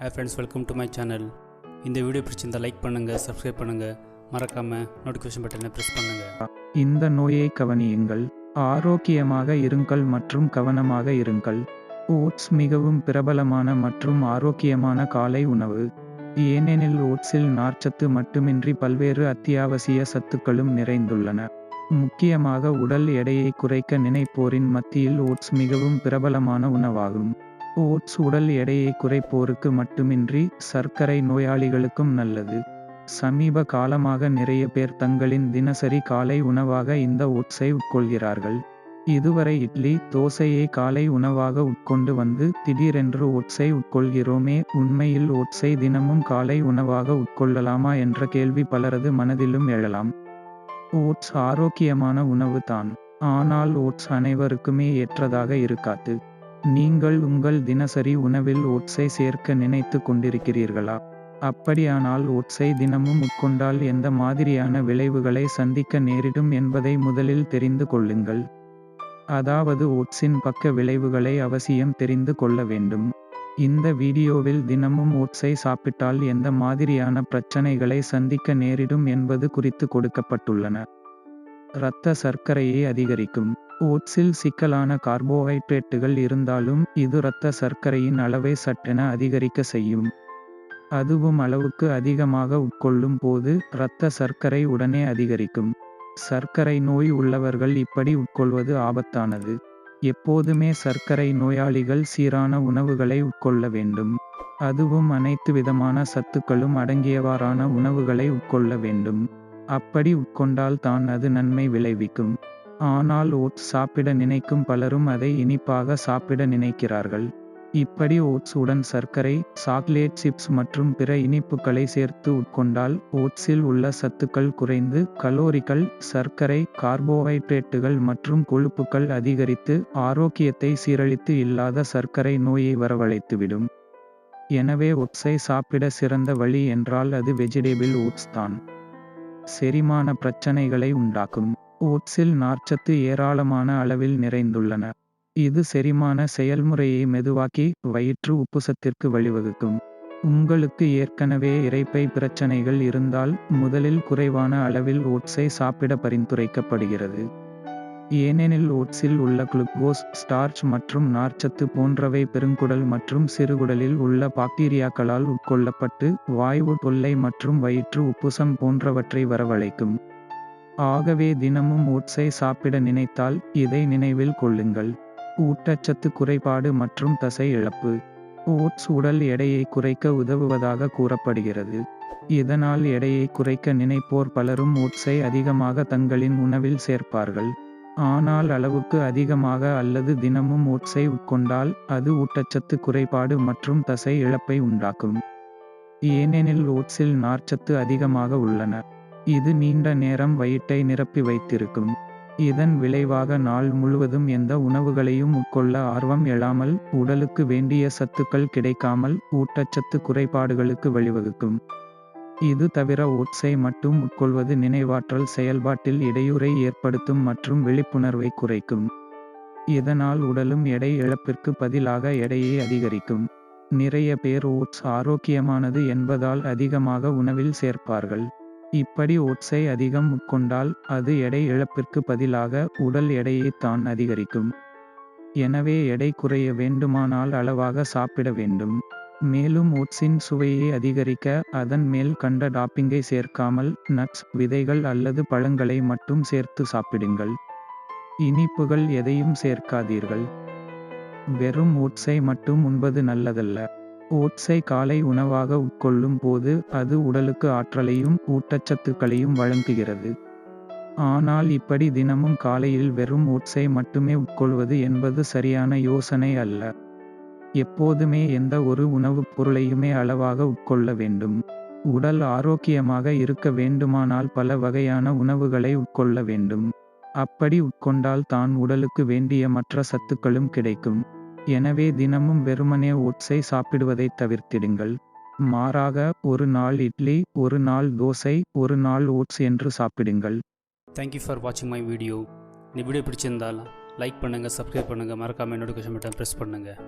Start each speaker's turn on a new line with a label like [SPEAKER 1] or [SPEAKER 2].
[SPEAKER 1] Hey friends welcome to my channel இந்த video பிடிச்சிருந்தால் like பண்ணுங்கள் சப்ஸ்கிரைப் பண்ணுங்கள் மறக்காமல் நோட்டிஃபிகேஷன் பட்டனை ப்ரெஸ் பண்ணுங்கள்
[SPEAKER 2] இந்த நோயை கவனியுங்கள். ஆரோக்கியமாக இருங்கள் மற்றும் கவனமாக இருங்கள். ஓட்ஸ் மிகவும் பிரபலமான மற்றும் ஆரோக்கியமான காலை உணவு. ஏனெனில் ஓட்ஸில் நார்ச்சத்து மட்டுமின்றி பல்வேறு அத்தியாவசிய சத்துக்களும் நிறைந்துள்ளன. முக்கியமாக உடல் எடையை குறைக்க நினைப்போரின் மத்தியில் ஓட்ஸ் மிகவும் பிரபலமான உணவாகும். ஓட்ஸ் உடல் எடையை குறைப்போருக்கு மட்டுமின்றி சர்க்கரை நோயாளிகளுக்கும் நல்லது. சமீப காலமாக நிறைய பேர் தங்களின் தினசரி காலை உணவாக இந்த ஓட்ஸை உட்கொள்கிறார்கள். இதுவரை இட்லி தோசையை காலை உணவாக உட்கொண்டு வந்து திடீரென்று ஓட்ஸை உட்கொள்கிறோமே உண்மையில் ஓட்ஸை தினமும் காலை உணவாக உட்கொள்ளலாமா என்ற கேள்வி பலரது மனதிலும் எழலாம். ஓட்ஸ் ஆரோக்கியமான உணவு தான். ஆனால் ஓட்ஸ் அனைவருக்குமே ஏற்றதாக இருக்காது. நீங்கள் உங்கள் தினசரி உணவில் ஓட்ஸை சேர்க்க நினைத்து கொண்டிருக்கிறீர்களா? அப்படியானால் ஓட்ஸை தினமும் உட்கொண்டால் எந்த மாதிரியான விளைவுகளை சந்திக்க நேரிடும் என்பதை முதலில் தெரிந்து கொள்ளுங்கள். அதாவது ஓட்ஸின் பக்க விளைவுகளை அவசியம் தெரிந்து கொள்ள வேண்டும். இந்த வீடியோவில் தினமும் ஓட்ஸை சாப்பிட்டால் எந்த மாதிரியான பிரச்சனைகளை சந்திக்க நேரிடும் என்பது குறித்து கொடுக்கப்பட்டுள்ளன. இரத்த சர்க்கரையை அதிகரிக்கும். ஓட்ஸில் சிக்கலான கார்போஹைட்ரேட்டுகள் இருந்தாலும் இது இரத்த சர்க்கரையின் அளவை சட்டென அதிகரிக்க செய்யும். அதுவும் அளவுக்கு அதிகமாக உட்கொள்ளும் போது இரத்த சர்க்கரை உடனே அதிகரிக்கும். சர்க்கரை நோய் உள்ளவர்கள் இப்படி உட்கொள்வது ஆபத்தானது. எப்போதுமே சர்க்கரை நோயாளிகள் சீரான உணவுகளை உட்கொள்ள வேண்டும். அதுவும் அனைத்து விதமான சத்துக்களும் அடங்கியவாறான உணவுகளை உட்கொள்ள வேண்டும். அப்படி உட்கொண்டால் தான் அது நன்மை விளைவிக்கும். ஆனால் ஓட்ஸ் சாப்பிட நினைக்கும் பலரும் அதை இனிப்பாக சாப்பிட நினைக்கிறார்கள். இப்படி ஓட்ஸ் உடன் சர்க்கரை சாக்லேட் சிப்ஸ் மற்றும் பிற இனிப்புகளை சேர்த்து உட்கொண்டால் ஓட்ஸில் உள்ள சத்துக்கள் குறைந்து கலோரிகள் சர்க்கரை கார்போஹைட்ரேட்டுகள் மற்றும் கொழுப்புகள் அதிகரித்து ஆரோக்கியத்தை சீரழித்து இல்லாத சர்க்கரை நோயை வரவழைத்துவிடும். எனவே ஓட்ஸை சாப்பிட சிறந்த வழி என்றால் அது வெஜிடேபிள் ஓட்ஸ் தான். செரிமான பிரச்சனைகளை உண்டாக்கும். ஓட்ஸில் நார்ச்சத்து ஏராளமான அளவில் நிறைந்துள்ளன. இது செரிமான செயல்முறையை மெதுவாக்கி வயிற்று உப்புசத்திற்கு வழிவகுக்கும். உங்களுக்கு ஏற்கனவே இறைப்பை பிரச்சனைகள் இருந்தால் முதலில் குறைவான அளவில் ஓட்ஸை சாப்பிட பரிந்துரைக்கப்படுகிறது. ஏனெனில் ஓட்ஸில் உள்ள குளுக்கோஸ் ஸ்டார்ச் மற்றும் நார்ச்சத்து போன்றவை பெருங்குடல் மற்றும் சிறுகுடலில் உள்ள பாக்டீரியாக்களால் உட்கொள்ளப்பட்டு வாயு தொல்லை மற்றும் வயிற்று உப்புசம் போன்றவற்றை வரவழைக்கும். ஆகவே தினமும் ஓட்ஸை சாப்பிட நினைத்தால் இதை நினைவில் கொள்ளுங்கள். ஊட்டச்சத்து குறைபாடு மற்றும் தசை இழப்பு. ஓட்ஸ் உடல் எடையை குறைக்க உதவுவதாக கூறப்படுகிறது. இதனால் எடையை குறைக்க நினைப்போர் பலரும் ஓட்ஸை அதிகமாக தங்களின் உணவில் சேர்ப்பார்கள். ஆனால் அளவுக்கு அதிகமாக அல்லது தினமும் ஓட்ஸை உட்கொண்டால் அது ஊட்டச்சத்து குறைபாடு மற்றும் தசை இழப்பை உண்டாக்கும். ஏனெனில் ஓட்ஸில் நார்ச்சத்து அதிகமாக உள்ளன. இது நீண்ட நேரம் வயிற்றை நிரப்பி வைத்திருக்கும். இதன் விளைவாக நாள் முழுவதும் எந்த உணவுகளையும் உட்கொள்ள ஆர்வம் எழாமல் உடலுக்கு வேண்டிய சத்துக்கள் கிடைக்காமல் ஊட்டச்சத்து குறைபாடுகளுக்கு வழிவகுக்கும். இது தவிர ஓட்ஸை மட்டும் உட்கொள்வது நினைவாற்றல் செயல்பாட்டில் இடையூறை ஏற்படுத்தும் மற்றும் விழிப்புணர்வை குறைக்கும். இதனால் உடலும் எடை இழப்பிற்கு பதிலாக எடையை அதிகரிக்கும். நிறைய பேர் ஓட்ஸ் ஆரோக்கியமானது என்பதால் அதிகமாக உணவில் சேர்ப்பார்கள். இப்படி ஓட்ஸை அதிகம் உட்கொண்டால் அது எடை இழப்பிற்கு பதிலாக உடல் எடையை தான் அதிகரிக்கும். எனவே எடை குறைய வேண்டுமானால் அளவாக சாப்பிட வேண்டும். மேலும் ஓட்ஸின் சுவையை அதிகரிக்க அதன் மேல் கண்ட டாப்பிங்கை சேர்க்காமல் நட்ஸ் விதைகள் அல்லது பழங்களை மட்டும் சேர்த்து சாப்பிடுங்கள். இனிப்புகள் எதையும் சேர்க்காதீர்கள். வெறும் ஓட்ஸை மட்டும் உண்பது நல்லதல்ல. ஓட்ஸை காலை உணவாக உட்கொள்ளும் போது அது உடலுக்கு ஆற்றலையும் ஊட்டச்சத்துக்களையும் வழங்குகிறது. ஆனால் இப்படி தினமும் காலையில் வெறும் ஓட்ஸை மட்டுமே உட்கொள்வது என்பது சரியான யோசனை அல்ல. எப்போதுமே எந்த ஒரு உணவுப் பொருளையுமே அளவாக உட்கொள்ள வேண்டும். உடல் ஆரோக்கியமாக இருக்க வேண்டுமானால் பல வகையான உணவுகளை உட்கொள்ள வேண்டும். அப்படி உட்கொண்டால் தான் உடலுக்கு வேண்டிய மற்ற சத்துக்களும் கிடைக்கும். எனவே தினமும் வெறுமனே ஓட்ஸை சாப்பிடுவதை தவிர்த்திடுங்கள். மாறாக ஒரு நாள் இட்லி ஒரு நாள் தோசை ஒரு நாள் ஓட்ஸ் என்று சாப்பிடுங்கள்.
[SPEAKER 1] தேங்க்யூ ஃபார் வாட்சிங் மை வீடியோ இந்த வீடியோ பிடிச்சிருந்தால் லைக் பண்ணுங்கள் சப்ஸ்கிரைப் பண்ணுங்கள் மறக்காமல் நோட்டிஃபிகேஷன் பட்டன் ப்ரெஸ் பண்ணுங்கள்